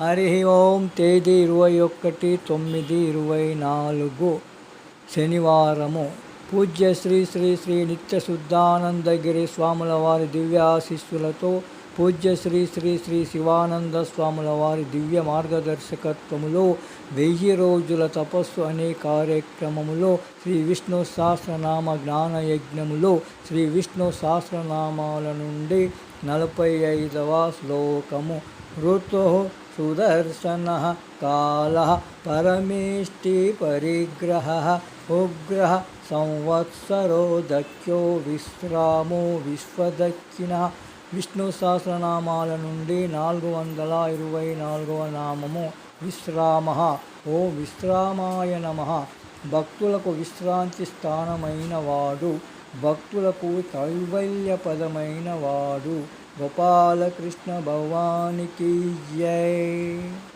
హరి ఓం తేదీ ఇరవై ఒకటి తొమ్మిది ఇరవై నాలుగు శనివారము. పూజ్య శ్రీ శ్రీ శ్రీ నిత్య శుద్ధానందగిరి స్వాముల వారి దివ్యాశిస్సులతో పూజ్య శ్రీ శ్రీ శ్రీ శివానంద స్వాముల వారి దివ్య మార్గదర్శకత్వములో వెయ్యి రోజుల తపస్సు అనే కార్యక్రమములో శ్రీ విష్ణు సహస్రనామ జ్ఞానయజ్ఞములో శ్రీ విష్ణు సహస్రనామాల నుండి నలభై ఐదవ శ్లోకము. ఋతు సుదర్శన కాల పరమేష్టి పరిగ్రహ ఉగ్రహ సంవత్సరో దక్ష్యో విశ్రామో విశ్వదక్షిణ విష్ణు సహస్రనామాల నుండి నాలుగు వందల ఇరవై నాలుగవ నామము విశ్రామ. ఓ విశ్రామాయ నమ. భక్తులకు విశ్రాంతి స్థానమైన వాడు భక్తులకు కైవల్యపదమైన వాడు. గోపాలకృష్ణ భగవానికి జై.